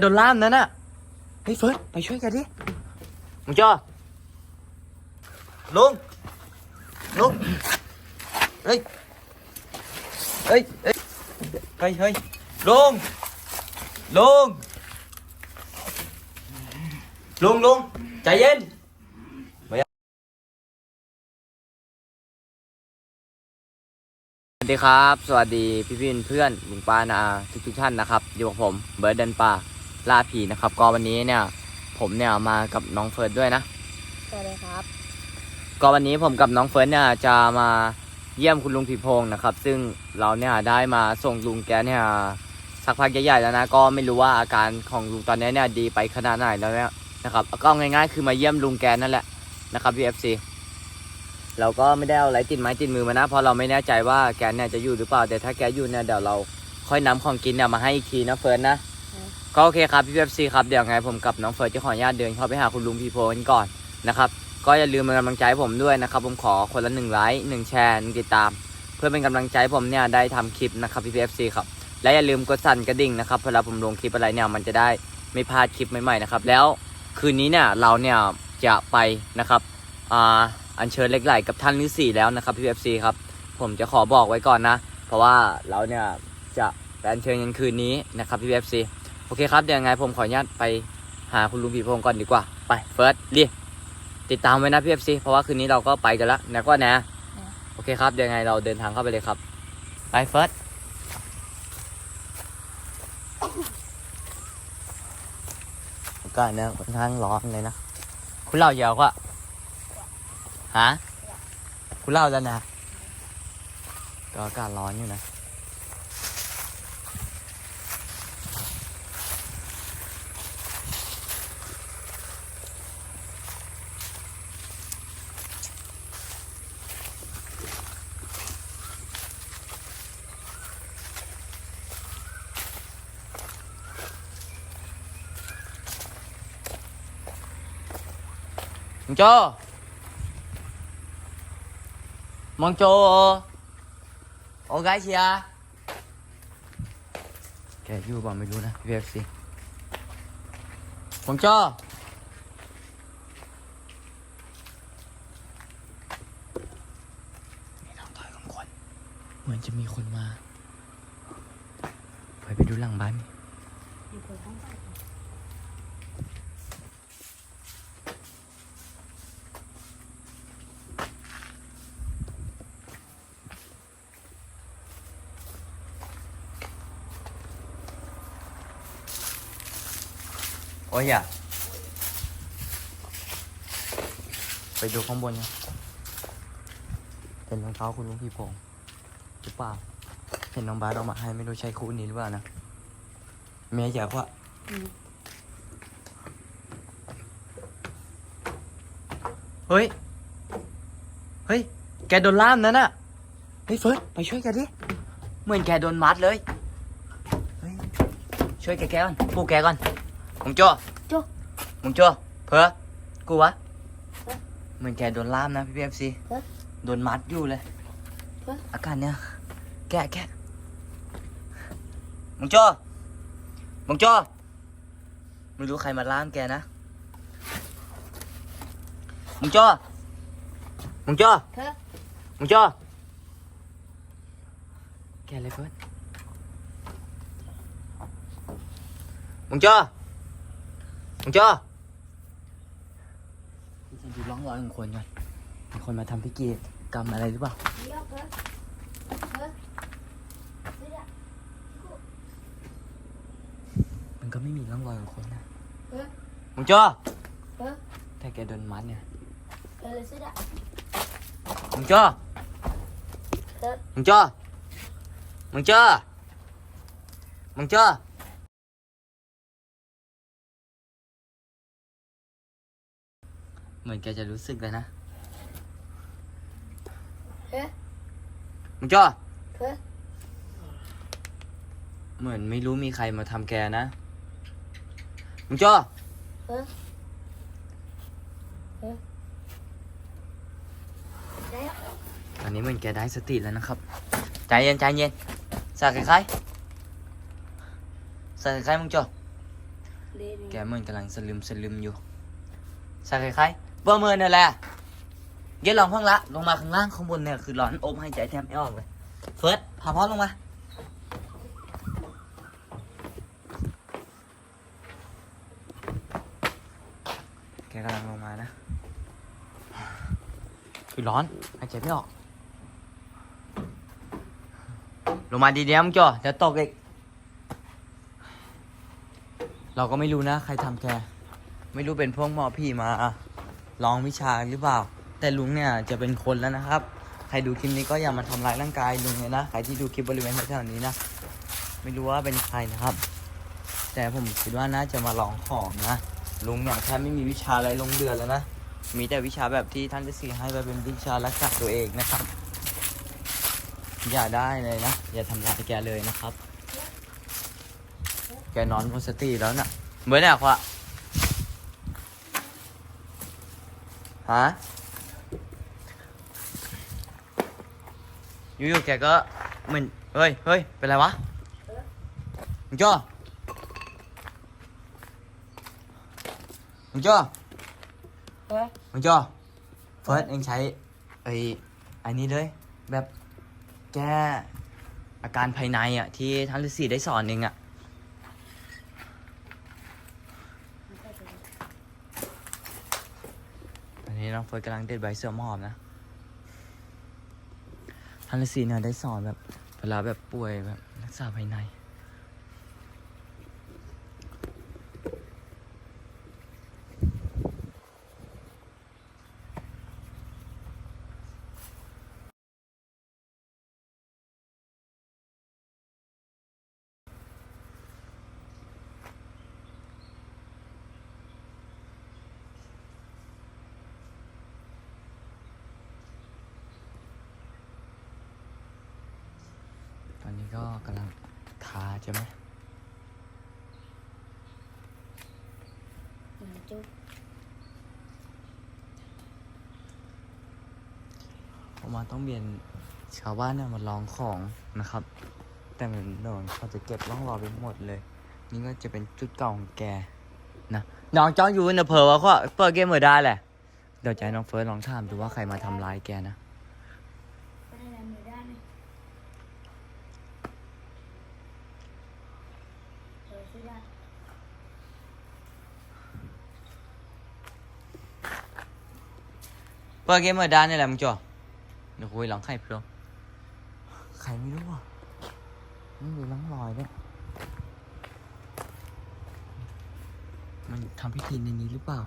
โดนล่ามนั่นน่ะเฮ้ยเฟิร์สไปช่วยแกดิมึงจ้อลุงลุงเฮ้ยเฮ้ยเฮ้ยเฮ้ยเฮ้ยลุงลุงลุงลุงใจเย็นสวัสดีครับ สวัสดีพี่พี่เพื่อนลุงป้านาทุกทุกๆท่านนะครับ อยู่กับผม เบิร์ดเดนป่า ล่าผีนะครับ ก็วันนี้เนี่ย ผมเนี่ยมากับน้องเฟิร์สด้วยนะสวัสดีครับ ก็วันนี้ผมกับน้องเฟิร์สเนี่ยจะมาเยี่ยมคุณลุงผีโพงนะครับ ซึ่งเราเนี่ยได้มาส่งลุงแกเนี่ยสักพักใหญ่ๆแล้วนะก็ไม่รู้ว่าอาการของลุงตอนนี้เนี่ยดีไปขนาดไหนแล้วเนี่ยนะครับก็ง่ายๆคือมาเยี่ยมลุงแกนั่นแหละนะครับพี่เอฟซีเราก็ไม่ได้เอาอะไรติดไม้ติดมือมานะเพราะเราไม่แน่ใจว่าแกเนี่ยจะอยู่หรือเปล่าแต่ถ้าแกอยู่เนี่ยเดี๋ยวเราค่อยนำของกินเนี่ยมาให้อีกทีนะเฟิร์สนะ ก็โอเคครับพี่เอฟซีครับเดี๋ยวไงผมกับน้องเฟิร์สจะขออนุญาตเดินเข้าไปหาคุณลุงพีโพกันก่อนนะครับก็อย่าลืมเป็นกำลังใจผมด้วยนะครับ ผมขอคนละหนึ่งไลค์หนึ่งแชร์หนึ่งติดตาม เพื่อเป็นกำลังใจผมเนี่ยได้ทำคลิปนะครับพี่เอฟซีครับและอย่าลืมกดสั่นกระดิ่งนะครับเวลาผมลงคลิปอะไรเนี่ยมันจะได้ไม่พลาดคลิปใหม่ๆนะครับแล้วคืนนี้เนี่ยเราเนี่ยจะไปนะครับอ่าอัญเชิญเหล็กไหลกับท่านฤาษีแล้วนะครับพี่เอฟซีครับผมจะขอบอกไว้ก่อนนะ เพราะว่าเราเนี่ยจะไปอัญเชิญกันคืนนี้นะครับพี่เอฟซี อเคครับเดี๋ยวยังไงผมขออนุญาตไปหาคุณลุงผีโพงก่อนดีกว่า ไปเฟิร์สรีติดตามไว้นะพี่เอฟซีเพราะว่าคืนนี้เราก็ไปกันแล้วนะก็นะโอเคครับเดี๋ยวยังไงเราเดินทางเข้าไปเลยครับ ไปเฟิร์สอากาศเนี่ยค่อนข้างร้อนเลยนะ คุณเล่าเยอะกว่าฮะคุณเล่าแล้วนะก็อากาศร้อนอยู่นะ Mong Cho Mong Cho Ô gái chị à แกอยู่บ่าไม่รู้นะพี่เอฟซีมองจ้อมีน้องถอยของคน เหมือนจะมีคนมา ไปไปดูหลังบ้านนี่ อยู่คนห้องไป โอ้ ยอย่าไปดูข้างบนนะเป็นรองเท้าคุณลุงพี่พงษ์หรือเปล่า เห็นน้องบาสเอามาให้ไม่รู้ใช่คู่นี้หรือเปล่านะเมียอยากว่าอืมเฮ้ย เฮ้ย แกโดนล่ามนั่นน่ะ เฮ้ยเฟิร์สไปช่วยแกดิ เหมือนแกโดนมัดเลยเฮ้ยช่วยแกแกก่อนปลูกแกก่อนมึงโจ้โจ้ มึงโจ้เพ้อกูวะเหมือนแกโดนล่ามนะพี่พีเอฟซีเพ้อโดนมัดอยู่เลยเพ้ออาการเนี้ยแกะแกะมึงโจ้มึงโจ้ไม่รู้ใครมาล่ามแกนะมึงโจ้มึงโจ้เธอมึงจ้อแกอะไรเฟิร์สมึงจ้อมึงจ้อพี่จะ ดูร่องรอยของคนก่อนมีคนมาทำพิธีกรรมอะไรหรือเปล่าเออมันก็ไม่มีร่องรอยของคนนะเธอมึงจ้อเธอถ้าแกโดนมัดเนี่ยเธอเลยสิเดี๋ยวมึงจ้อเธอมึงจ้อมึงจ้อมึงจ้อ เหมือนแกจะรู้สึกเลยนะเธอมึงจ้อเธอเหมือนไม่รู้มีใครมาทำแกนะ มึงจ้อเธอเธอได้แล้วตอนนี้เหมือนแกได้สติแล้วนะครับ ใจเย็นใจเย็นสาดใครใครสาดใครมึงจ้อเล่นแกเหมือนกำลังสลึมสลึมอยู่ใช่ใครๆ เบอร์เมินนี่แหละเย็นลองพังละ ลงมาข้างล่างข้างบนเนี่ยคือร้อนอบให้ใจแทบไม่ออกเลย เฟิร์สพาพ่อลงมา แกกำลังลงมานะ คือร้อนหายใจไม่ออก ลงมาดีๆมึงจ่อเดี๋ยวตกอีก เราก็ไม่รู้นะ ใครทำแก ไม่รู้เป็นพวกหมอผีมา ลองวิชาหรือเปล่า แต่ลุงเนี่ยจะเป็นคนแล้วนะครับ ใครดูคลิปนี้ก็อย่ามาทำร้ายร่างกายลุงเลยนะ ใครที่ดูคลิปบริเวณแถวนี้นะ ไม่รู้ว่าเป็นใครนะครับ แต่ผมคิดว่าน่าจะมาลองของนะ ลุงเนี่ยแทบไม่มีวิชาอะไรลงเดือนแล้วนะ มีแต่วิชาแบบที่ท่านฤาษีให้ไปเป็นวิชารักษาตัวเองนะครับ อย่าได้เลยนะ อย่าทำร้ายแกเลยนะครับ แกนอนหมดสติแล้วน่ะเหมือนเนี่ยควะ ฮะอยู่ๆแกก็เหมือนเฮ้ยเฮ้ยเป็นไรวะมึงจ้อมึงจ้อเฮ้ยมึงจ้อเฟิร์สเองใช้ไอ้ไอ้นี้เลย แบบแก้อาการภายในอะที่ท่านฤาษีได้สอนเองอะ ตอ นี้น้องเฟิร์สกำลังเด็ดใบเสื่อมอบนะทันฤาษีเนี่ยได้สอนแบบเวลาแบบป่วยแบบรักษาภายใน ก็กำลังทาใช่ไหมหนังจุ๊บผมมาต้องเบียนชาวบ้านเนี่ยมาลองของนะครับ แต่เหมือนโดนเขาจะเก็บร่องรอยไปหมดเลย นี่ก็จะเป็นจุดเก่าของแกนะน้องจ้องอยู่ในเพอว่าก็เปิดเกมเมื่อได้แหละเดี๋ยวจะให้น้องเฟิร์สลองถามดูว่าใครมาทำร้ายแกนะ ไม่ได้แล้วมือด้านนี่เออช่วยได้ เปิดเกมเมื่อได้นี่แหละมึงจ้ะเดี๋ยวคุยหลังใครเพื่อใครไม่รู้อะไม่มีร่องรอยด้วยมันทำพิธีในนี้หรือเปล่า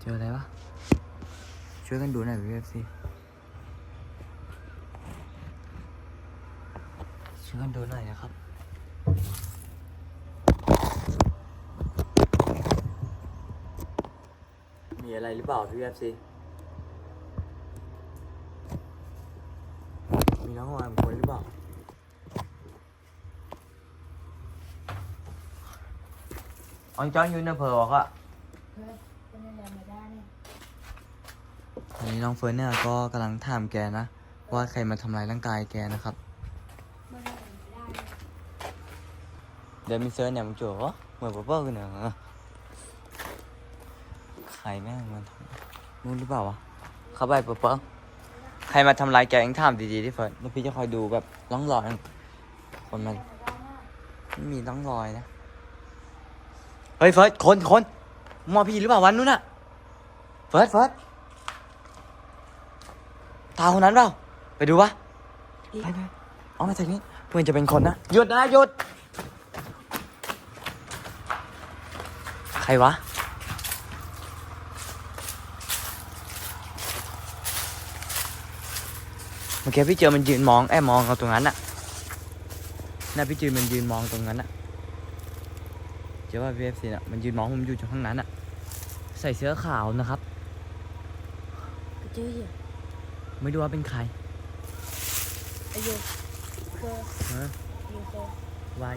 เจออะไรวะ ช่วยกันดูหน่อยพี่เอฟซีช่วยกันดูหน่อยนะครับ อะไรหรือเปล่าพี่เอฟซีมีน้องวายคนหรือเปล่าออนจอนอยู่ในเพอบอกอะเฮ้ยไม่ได้แล้วมือด้านนี่ตอนนี้น้องเฟิร์นเนี่ยก็กำลังถามแกนะ ว่าใครมาทำร้ายร่างกายแกนะครับไม่ได้แล้วมือด้านนี่เดี๋ยวมีเซิร์นเนี่ยมึงโจ้เหมือนป๊อปเปอร์กันเนี่ยใค รแม่งมันทำนู่นหรือเปล่าวะเขาไปป๊อปเปอร์ใครมาทำร้ายแกเองถามดีๆที่เฟิร์นแล้วพี่จะคอยดูแบบร่องรอยคนมันไม่มีร่องรอยนะเฮ้ยเฟิร์สคนคนหมอพี่หรือเปล่าวันนู้นน่ะเฟิร์สเฟิร์สตาคนนั้นเปล่าไปดูวะไปไปเอามาจากนี้เพื่อนจะเป็นคนนะหยุดนะหยุดใครวะ เมื่อกี้พี่เจอมันยืนมองแอบมองเราตรงนั้นน่ะน่าพี่จืนมันยืนมองตรงนั้นอะเจ้าว่าพีเอฟซีน่ะมันยืนมองผมอยู่ข้างนั้นอะใส่เสื้อขาวนะครับไปเจอเหี้ยไม่รู้ว่าเป็นใครไอ้โยเคยฮะโยเควาย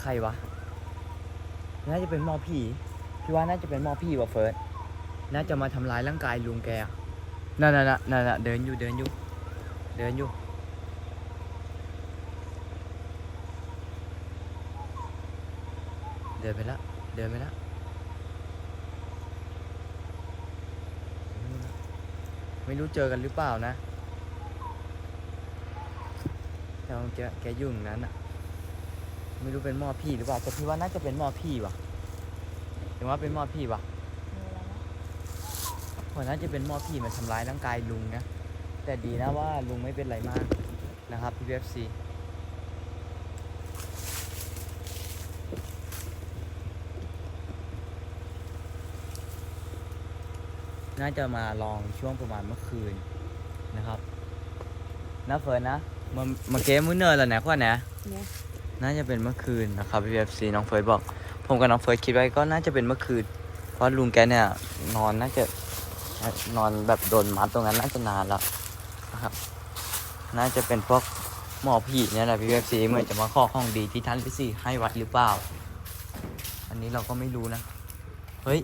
ใครวะ น่าจะเป็นหมอผีพี่ว่าน่าจะเป็นหมอผีว่ะเฟิร์สน่าจะมาทำร้ายร่างกายลุงแกอะ นั่นน่ะน่ะนั่นน่ะเดินอยู่เดินอยู่เดินอยู่เดินไปแล้วเดินไปแล้วไม่รู้เจอกันหรือเปล่านะแต่แกแกยุ่งนั้นอะไม่รู้เป็นหม้อพี่หรือเปล่าแต่พี่ว่าน่าจะเป็นหม้อพี่ว่ะถึงว่าเป็นหม้อพี่ว่ะ ว่าน่าจะเป็นหม้อพี่มาทำร้ายร่างกายลุงนะ แต่ดีนะว่าลุงไม่เป็นไรมากนะครับพี่เอฟซีน่าจะมาลองช่วงประมาณเมื่อคืนนะครับนะเฟิร์นนะเมื่อเมื่อกี้มื้อเนินแล้วนะข้อนะเนี่ยน่าจะเป็นเมื่อคืนนะครับพี่เอฟซีน้องเฟิร์สบอก ผมกับน้องเฟิร์สคิดไว้ก็น่าจะเป็นเมื่อคืน เพราะลุงแกเนี่ยนอนน่าจะ นอนแบบโดนมัดตรงนั้นน่าจะนานแล้วนะครับ น่าจะเป็นพวกหมอผีเนี่ยแหละพี่เอฟซีเหมือนจะมาข้อของดีที่ท่านพี่สี่ให้วัดหรือเปล่า อันนี้เราก็ไม่รู้นะ เฮ้ย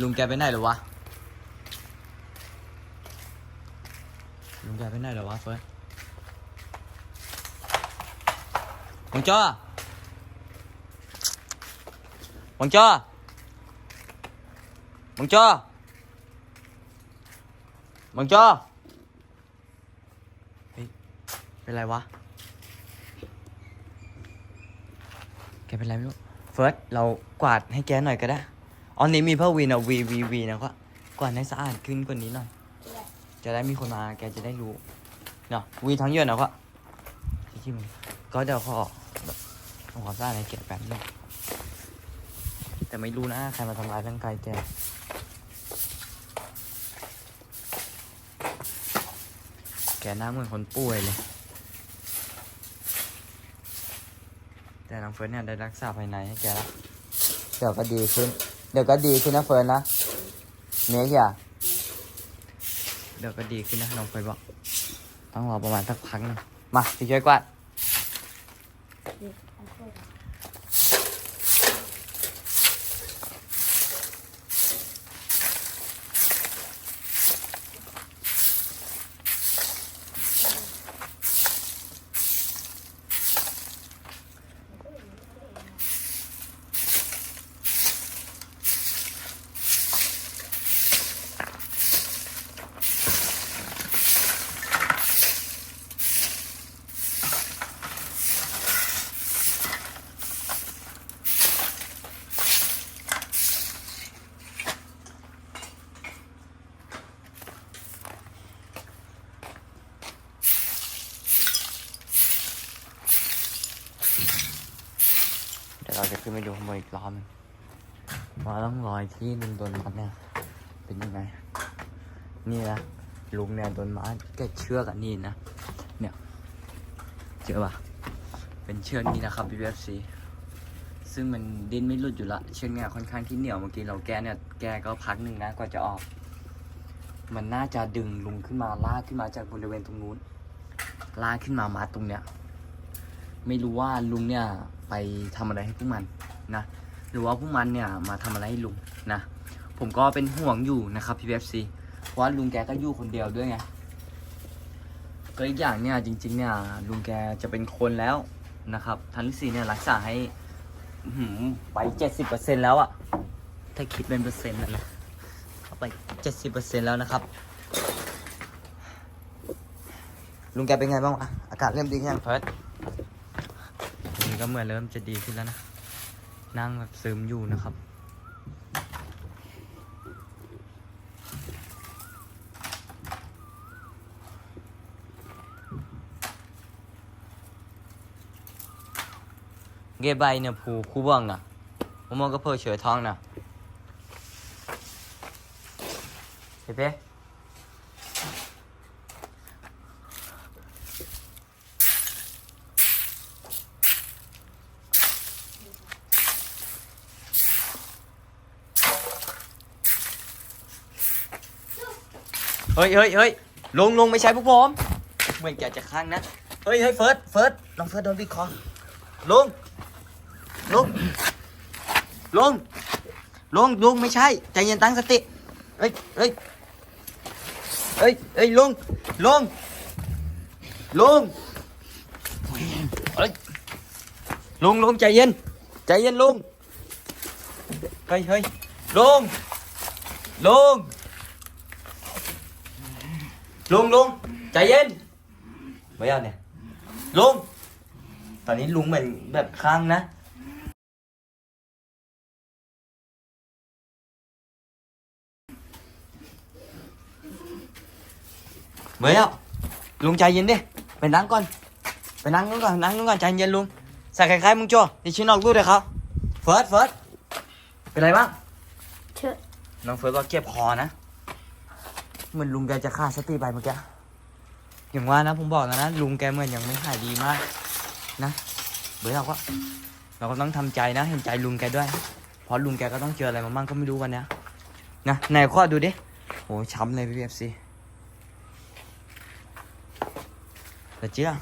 ลุงแกไปไหนหรอวะ ลุงแกไปไหนหรอวะเฟิร์ส Mong cho Mong cho Mong cho Mong cho เฮ้ยเป็นไรวะ แกเป็นไรไม่รู้เฟิร์สเรากวาดให้แกหน่อยก็ได้อ๋อนี้มีเพิ่มวีนะวีวีวีนะก็กวาดให้สะอาดขึ้นกว่านี้หน่อย จะได้มีคนมาแกจะได้รู้เนาะวีทั้งเยอะนะก็ที่มันก็เดี๋ยวขอทำความสะอาดให้แกแป๊บนึงแต่ไม่รู้นะใครมาทำร้ายร่างกายแก แกหน้าเหมือนคนป่วยเลย แต่น้องเฟิร์นเนี่ยได้รักษาภายในให้แกแล้วเดี๋ยวก็ดีขึ้น เดี๋ยวก็ดีขึ้นนะเฟิร์นนะเนี้ยอย่าเดี๋ยวก็ดีขึ้นนะน้องเฟิร์นบอก ต้องรอประมาณสักพักหนึงมาพี่ช่วยกวาดนี่อน เดี๋ยวเราจะขึ้นไปดูข้างบนอีกรอบหนึงว่าต้องรอยที่ลุงโดนมัดเนี่ย เป็นยังไง นี่นะลุงเนี่ยโดนมัดแกเชือกอันนี้นะ เนี่ยเจอปะเป็นเชือกนี้นะครับ BFC ซึ่งมันดิ้นไม่หลุดอยู่ละ เชือกเนี่ยค่อนข้างที่เหนียวเมื่อกี้เราแกเนี่ยแกก็พักหนึ่งนะกว่าจะออก มันน่าจะดึงลุงขึ้นมาลากขึ้นมาจากบริเวณตรงนู้นลากขึ้นมามัดตรงเนี้ย ไม่รู้ว่าลุงเนี่ยไปทำอะไรให้พวกมันนะหรือว่าพวกมันเนี่ยมาทำอะไรให้ลุงนะผมก็เป็นห่วงอยู่นะครับพี่เบฟซีเพราะว่าลุงแกก็อยู่คนเดียวด้วยไงก็อีกอย่างเนี่ยจริง ๆ เนี่ยลุงแกจะเป็นคนแล้วนะครับทันลิสีเนี่ยรักษาให้ไปเจ็ดสิบเปอร์เซ็นแล้วอะถ้าคิดเป็นเปอร์เซ็นต์นะนะเข้าไปเจ็ดสิบเปอร์เซ็นแล้วนะครับ ลุงแกเป็นไงบ้างวะอากาศเริ่มดีขึ้นยังเฟิร์ส นี่ก็เหมือนเริ่มจะดีขึ้นแล้วนะ นั่งแบบซึมอยู่นะครับเกบายเนี่ยผูคู่บ้องนะผมมองก็เพื่อเฉยท้องนะเฮ้เป้ เฮ้ยเฮ้ยเฮ้ยลงลงไม่ใช่พวกผมเหมือนแกจะค้างนะ เฮ้ยเฮ้ยเฟิร์สเฟิร์สลองเฟิร์สโดนบีบคอลงลงลงลงลงไม่ใช่ ใจเย็นตั้งสติ เฮ้ยเฮ้ยเฮ้ยเฮ้ยลงลงลงเฮ้ยลงลงใจเย็น ใจเย็นลงเฮ้ยเฮ้ยลงลง ลุงลุงใจเย็นไม่เอาเนี่ยลุงตอนนี้ลุงเหมือนแบบค้างนะเมื่อลุงใจเย็นดิไปนั่งก่อนไปนั่งก่อนนั่งก่อนใจเย็นลุงใส่คล้ายๆมึงจั่วดิชิ้นออกลูกเลยครับเฟิร์สเฟิร์สเป็นไรบ้างเชื่อน้องเฟิร์สก็เก็บคอนะ เหมือนลุงแกจะขาดสติไปเมื่อกี้ อย่างว่านะผมบอกแล้วนะ ลุงแกเหมือนยังไม่หายดีมากนะ เบื่อเราก็เราก็ต้องทำใจนะ เห็นใจลุงแกด้วย เพราะลุงแกก็ต้องเจออะไรมามั่งก็ไม่รู้วันนี้นะไหนข้อดูดิโอ้ช้ำเลยพี่เอฟซีแต่เจ้า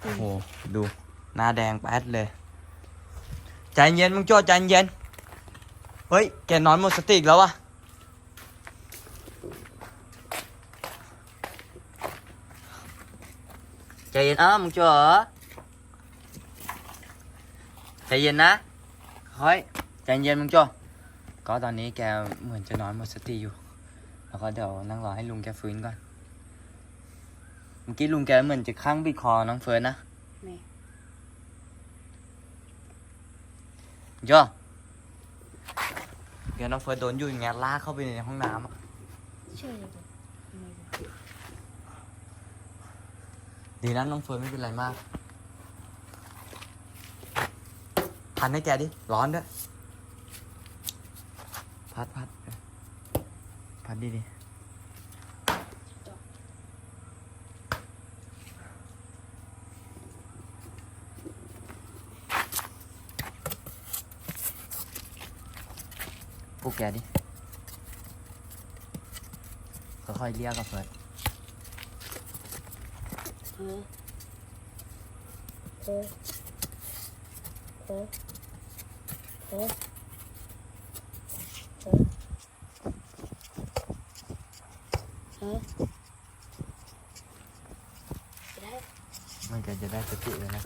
โอ้โหดูหน้าแดงแป๊ดเลยใจเย็นมึงโจ้ใจเย็น เฮ้ย แกนอนหมดสติแล้ววะ ใจเย็นอ้าวมึงจ๋อใจเย็นนะเฮ้ยใจเย็นมึงจ๋อก็ตอนนี้แกเหมือนจะนอนหมดสติอยู่ แล้วก็เดี๋ยวนั่งรอให้ลุงแกฟื้นก่อน เมื่อกี้ลุงแกเหมือนจะข้างบิดคอน้องเฟิร์นนะไม่จ๋อเดี๋ยวน้องเฟิร์นโดนอยู่อย่างเงี้ยลากเข้าไปในห้องน้ำอะเชื่อเลยไม่รู้ ดีนะน้องเฟิร์นไม่เป็นไรมากพันให้แกดิ ร้อนด้วย พัดพัดพัดดีดีพวกแกดิค่อยๆเรียกกับเฟิร์น เออเออเออเออเออเออได้มันก็จะได้สติเลยนะ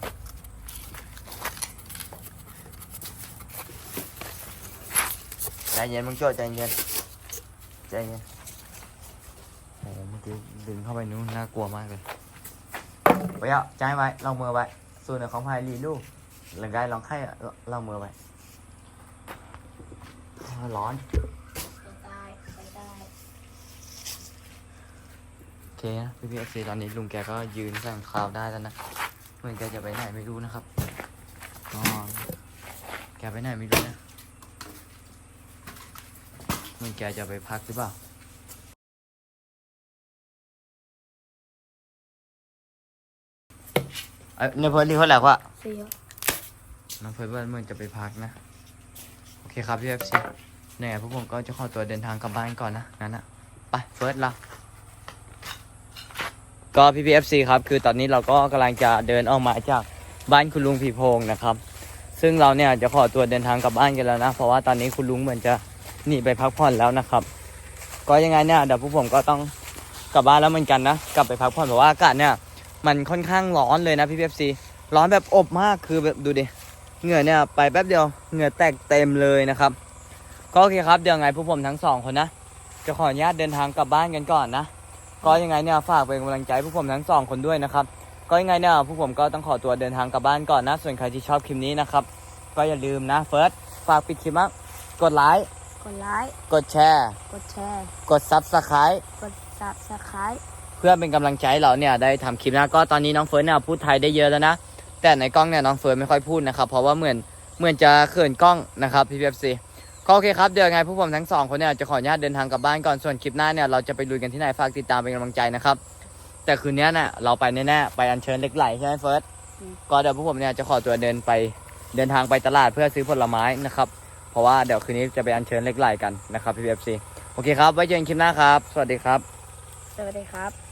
ใจเย็นมึงโจ้ใจเย็นใจเย็นโอ้โหเมื่อกี้ดึงเข้าไปนู้นน่ากลัวมากเลย ไปอะใจไว้ลองมือไว้ส่วนในของพายรีลูกหลังกายลองไข่อะลองมือไว้อ้าวร้อนไปได้ไปได้โอเคนะพี่พีเอฟซีตอนนี้ลุงแกก็ยืนสั่งข่าวได้แล้วนะเหมือนแกจะไปไหนไม่รู้นะครับก็แกไปไหนไม่รู้นะเหมือนแกจะไปพักหรือเปล่า เอ้ยในเพื่อนรีเขาแหละว่าเสียน้องเฟิร์นว่าเหมือนจะไปพักนะ โอเคครับพี่เอฟซีเนี่ยพวกผมก็จะขอตัวเดินทางกลับบ้านก่อนนะงั้นนะไปเฟิร์สเราก็พี่พีเอฟซีครับ คือตอนนี้เราก็กำลังจะเดินออกมาจากบ้านคุณลุงผีโพงนะครับ ซึ่งเราเนี่ยจะขอตัวเดินทางกลับบ้านกันแล้วนะ เพราะว่าตอนนี้คุณลุงเหมือนจะหนีไปพักผ่อนแล้วนะครับ ก็ยังไงเนี่ยเดี๋ยวพวกผมก็ต้องกลับบ้านแล้วเหมือนกันนะ กลับไปพักผ่อนเพราะว่าอากาศเนี่ย มันค่อนข้างร้อนเลยนะพี่พีเอฟซีร้อนแบบอบมากคือแบบดูดิเหงื่อเนี่ยไปแป๊บเดียวเหงื่อแตกเต็มเลยนะครับ ก็โอเคครับเดี๋ยวไงพวกผมทั้งสองคนนะจะขออนุญาตเดินทางกลับบ้านกันก่อนนะก็ยังไงเนี่ยฝากเป็นกำลังใจพวกผมทั้งสองคนด้วยนะครับก็ยังไงเนี่ยพวกผมก็ต้องขอตัวเดินทางกลับบ้านก่อนนะ ส่วนใครที่ชอบคลิปนี้นะครับก็อย่าลืมนะเฟิร์สฝากปิดคลิปมั้งกดไลค์กดไลค์กดแชร์ กดแชร์ กดซับสไคร b ์กดซับสไครต์ เพื่อเป็นกำลังใจเราเนี่ยได้ทำคลิปนะก็ตอนนี้น้องเฟิร์สเนี่ยพูดไทยได้เยอะแล้วนะแต่ในกล้องเนี่ยน้องเฟิร์สไม่ค่อยพูดนะครับเพราะว่าเหมือนเหมือนจะเขินกล้องนะครับพี่พีเอฟซีก็โอเคครับเดี๋ยวยังไงพวกผมทั้งสองคนเนี่ยจะขออนุญาตเดินทางกลับบ้านก่อนส่วนคลิปหน้าเนี่ยเราจะไปลุยกันที่ไหนฝากติดตามเป็นกำลังใจนะครับแต่คืนนี้เนี่ยเราไปแน่ๆไปอัญเชิญเหล็กไหลใช่ไหมเฟิร์สก็เดี๋ยวพวกผมเนี่ยจะขอตัวเดินไปเดินทางไปตลาดเพื่อซื้อผลไม้นะครับเพราะว่าเดี๋ยวคืนนี้จะไปอัญเชิญเหล็กไหลกันนะครับพี่พีเอฟซีโอเคครับไว้เจอกันคลิปหน้าครับ สวัสดีครับ สวัสดีครับ